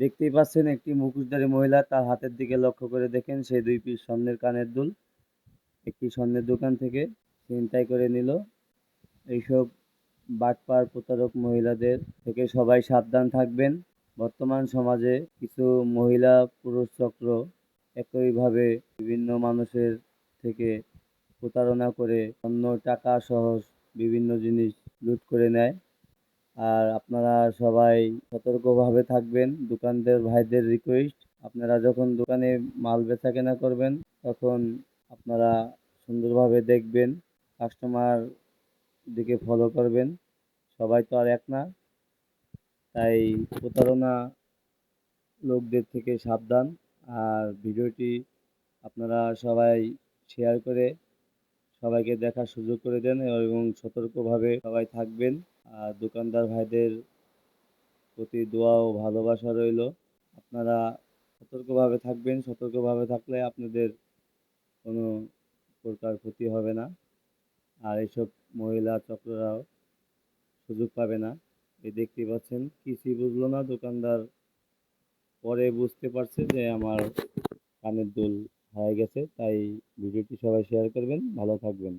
দেখতেই পাচ্ছেন একটি মুখোশধারী মহিলা তার হাতের দিকে লক্ষ্য করে দেখেন সেই দুই পিস স্বর্ণের কানের দুল। একটি স্বর্ণের দোকান থেকে চিন্তাই করে নিল। এইসব বাটপার প্রতারক মহিলাদের থেকে সবাই সাবধান থাকবেন। বর্তমান সমাজে কিছু মহিলা পুরুষ চক্র একইভাবে বিভিন্ন মানুষের থেকে প্রতারণা করে অন্য টাকা সহ বিভিন্ন জিনিস লুট করে নেয়। আর আপনারা সবাই সতর্কভাবে থাকবেন। দোকানদের ভাইদের রিকোয়েস্ট আপনারা যখন দোকানে মাল বেচা কেনা করবেন, তখন আপনারা সুন্দরভাবে দেখবেন কাস্টমার দিকে ফলো করবেন। সবাই তো আর এক না। তাই প্রতারণা লোকদের থেকে সাবধান। আর ভিডিওটি আপনারা সবাই শেয়ার করে সবাইকে দেখার সুযোগ করে দেন এবং সতর্কভাবে সবাই থাকবেন। আর দোকানদার ভাইদের প্রতি দোয়া ও ভালোবাসা রইল। আপনারা সতর্কভাবে থাকবেন। সতর্কভাবে থাকলে আপনাদের কোনো প্রকার ক্ষতি হবে না। আর এইসব মহিলা চক্ররাও সুযোগ পাবে না। এই দেখতেই পাচ্ছেন, কিছুই বুঝলো না। দোকানদার পরে বুঝতে পারছে যে আমার কানের দুল হারিয়ে গেছে তাই ভিডিওটি সবাই শেয়ার করবেন ভালো থাকবেন।